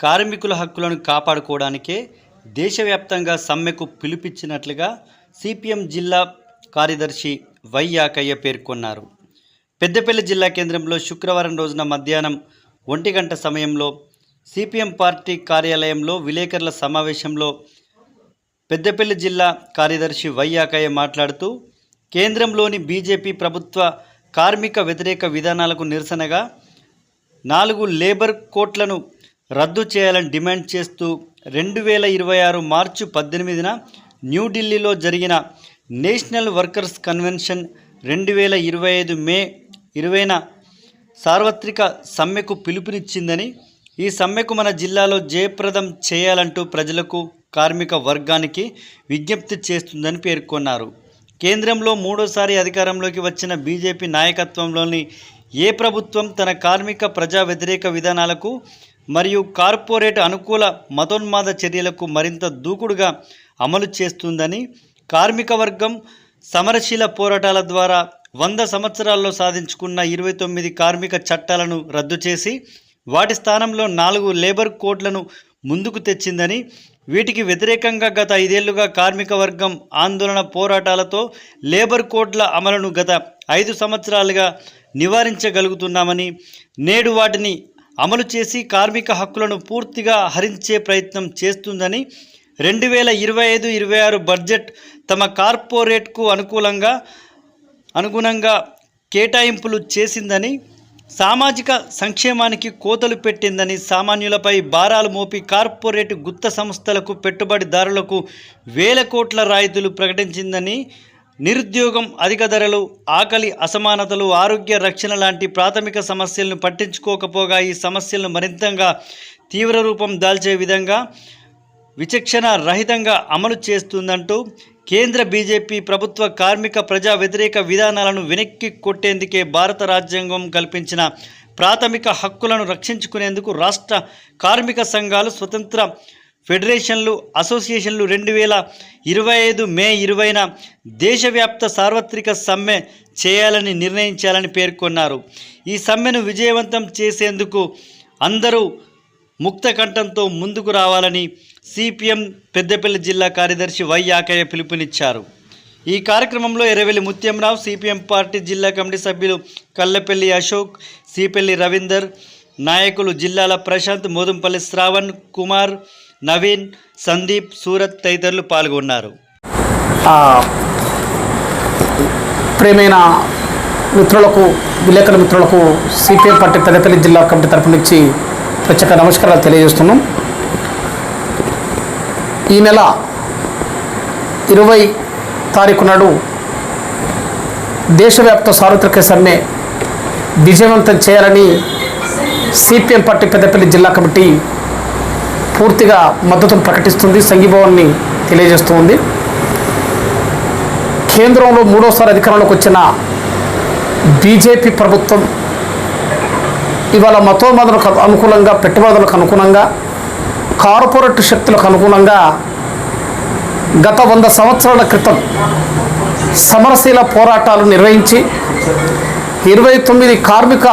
కార్మికుల హక్కులను కాపాడుకోవడానికే దేశవ్యాప్తంగా సమ్మెకు పిలుపిచ్చినట్లుగా సిపిఎం జిల్లా కార్యదర్శి వై యాకయ్య పేర్కొన్నారు. పెద్దపల్లి జిల్లా కేంద్రంలో శుక్రవారం రోజున మధ్యాహ్నం ఒంటి గంట సమయంలో సిపిఎం పార్టీ కార్యాలయంలో విలేకరుల సమావేశంలో పెద్దపల్లి జిల్లా కార్యదర్శి వై యాకయ్య మాట్లాడుతూ కేంద్రంలోని బీజేపీ ప్రభుత్వ కార్మిక వ్యతిరేక విధానాలకు నిరసనగా నాలుగు లేబర్ కోట్లను రద్దు చేయాలని డిమాండ్ చేస్తూ రెండు వేల ఇరవై ఆరు మార్చి పద్దెనిమిదిన న్యూఢిల్లీలో జరిగిన నేషనల్ వర్కర్స్ కన్వెన్షన్ రెండు వేల ఇరవై ఐదు మే ఇరవైన సార్వత్రిక సమ్మెకు పిలుపునిచ్చిందని ఈ సమ్మెకు మన జిల్లాలో జయప్రదం చేయాలంటూ ప్రజలకు కార్మిక వర్గానికి విజ్ఞప్తి చేస్తుందని పేర్కొన్నారు. కేంద్రంలో మూడోసారి అధికారంలోకి వచ్చిన బీజేపీ నాయకత్వంలోని ఏ ప్రభుత్వం తన కార్మిక ప్రజా వ్యతిరేక విధానాలకు మరియు కార్పొరేట్ అనుకూల మతోన్మాద చర్యలకు మరింత దూకుడుగా అమలు చేస్తుందని కార్మిక వర్గం సమరశీల పోరాటాల ద్వారా వంద సంవత్సరాల్లో సాధించుకున్న ఇరవై తొమ్మిది కార్మిక చట్టాలను రద్దు చేసి వాటి స్థానంలో నాలుగు లేబర్ కోడ్లను ముందుకు తెచ్చిందని వీటికి వ్యతిరేకంగా గత ఐదేళ్ళుగా కార్మిక వర్గం ఆందోళన పోరాటాలతో లేబర్ కోడ్ల అమలును గత ఐదు సంవత్సరాలుగా నివారించగలుగుతున్నామని నేడు వాటిని అమలు చేసి కార్మిక హక్కులను పూర్తిగా హరించే ప్రయత్నం చేస్తుందని రెండు వేల ఇరవై ఐదు ఇరవై ఆరు బడ్జెట్ తమ కార్పొరేట్కు అనుకూలంగా అనుగుణంగా కేటాయింపులు చేసిందని సామాజిక సంక్షేమానికి కోతలు పెట్టిందని సామాన్యులపై భారాలు మోపి కార్పొరేట్ గుత్త సంస్థలకు పెట్టుబడిదారులకు వేల కోట్ల రాయితీలు ప్రకటించిందని నిరుద్యోగం అధిక ధరలు ఆకలి అసమానతలు ఆరోగ్య రక్షణ లాంటి ప్రాథమిక సమస్యలను పట్టించుకోకపోగా ఈ సమస్యలను మరింతగా తీవ్ర రూపం దాల్చే విధంగా విచక్షణ రహితంగా అమలు చేస్తుందంటూ కేంద్ర బీజేపీ ప్రభుత్వ కార్మిక ప్రజా వ్యతిరేక విధానాలను వెనక్కి కొట్టేందుకే భారత రాజ్యాంగం కల్పించిన ప్రాథమిక హక్కులను రక్షించుకునేందుకు రాష్ట్ర కార్మిక సంఘాలు స్వతంత్ర ఫెడరేషన్లు అసోసియేషన్లు రెండు వేల ఇరవై ఐదు మే ఇరవైన దేశవ్యాప్త సార్వత్రిక సమ్మె చేయాలని నిర్ణయించాలని పేర్కొన్నారు. ఈ సమ్మెను విజయవంతం చేసేందుకు అందరూ ముక్త కంఠంతో ముందుకు రావాలని సిపిఎం పెద్దపల్లి జిల్లా కార్యదర్శి వై యాకయ్య పిలుపునిచ్చారు. ఈ కార్యక్రమంలో ఎర్రవెల్లి ముత్యంరావు సిపిఎం పార్టీ జిల్లా కమిటీ సభ్యులు కల్లెపల్లి అశోక్ సిపెల్లి రవీందర్ నాయకులు జిల్లాల ప్రశాంత్ మోదంపల్లి శ్రావణ్ కుమార్ నవీన్ సందీప్ సూరత్ తదితరులు పాల్గొన్నారు. ప్రేమైన మిత్రులకు విలేకరుల మిత్రులకు సిపిఎం పార్టీ పెద్దపల్లి జిల్లా కమిటీ తరపు నుంచి ప్రత్యేక నమస్కారాలు తెలియజేస్తున్నాం. ఈ నెల ఇరవై తారీఖు నాడు దేశవ్యాప్త సార్వత్రిక సమ్మె విజయవంతం చేయాలని సిపిఎం పార్టీ పెద్దపల్లి జిల్లా కమిటీ పూర్తిగా మద్దతును ప్రకటిస్తుంది సంఘీభావాన్ని తెలియజేస్తుంది. కేంద్రంలో మూడోసారి అధికారంలోకి వచ్చిన బీజేపీ ప్రభుత్వం ఇవాళ మతోన్మాదులకు అనుకూలంగా పెట్టుబడులకు అనుగుణంగా కార్పొరేట్ శక్తులకు అనుగుణంగా గత వంద సంవత్సరాల క్రితం సమరశీల పోరాటాలు నిర్వహించి ఇరవై తొమ్మిది కార్మిక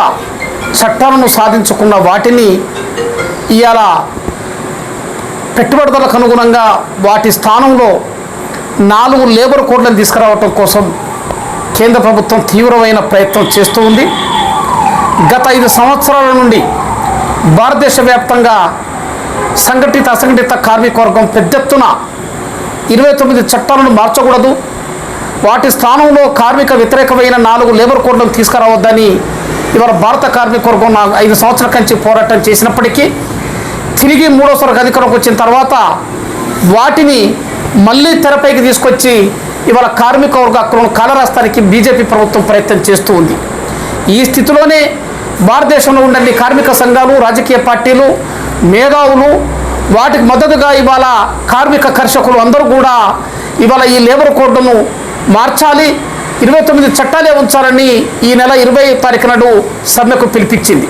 చట్టాలను సాధించుకున్న వాటిని ఇవాళ పెట్టుబడులకు అనుగుణంగా వాటి స్థానంలో నాలుగు లేబర్ కోడ్లను తీసుకురావటం కోసం కేంద్ర ప్రభుత్వం తీవ్రమైన ప్రయత్నం చేస్తూ ఉంది. గత ఐదు సంవత్సరాల నుండి భారతదేశ వ్యాప్తంగా సంఘటిత అసంఘటిత కార్మిక వర్గం పెద్ద ఎత్తున ఇరవై తొమ్మిది చట్టాలను మార్చకూడదు. వాటి స్థానంలో కార్మిక వ్యతిరేకమైన నాలుగు లేబర్ కోడ్లను తీసుకురావద్దని ఇవాళ భారత కార్మిక వర్గం ఐదు సంవత్సరాల కంచి పోరాటం చేసినప్పటికీ తిరిగి మూడోసారి అధికారంకి వచ్చిన తర్వాత వాటిని మళ్ళీ తెరపైకి తీసుకొచ్చి ఇవాళ కార్మిక వర్గ హక్కులను కాలరాస్తానికి బీజేపీ ప్రభుత్వం ప్రయత్నం చేస్తూ ఉంది. ఈ స్థితిలోనే భారతదేశంలో ఉండే కార్మిక సంఘాలు రాజకీయ పార్టీలు మేధావులు వాటికి మద్దతుగా ఇవాళ కార్మిక కర్షకులు అందరూ కూడా ఇవాళ ఈ లేబర్ కోడ్ను మార్చాలి ఇరవై తొమ్మిది చట్టాలే ఉంచాలని ఈ నెల ఇరవై తారీఖు నాడు సమ్మెకు పిలిపించింది.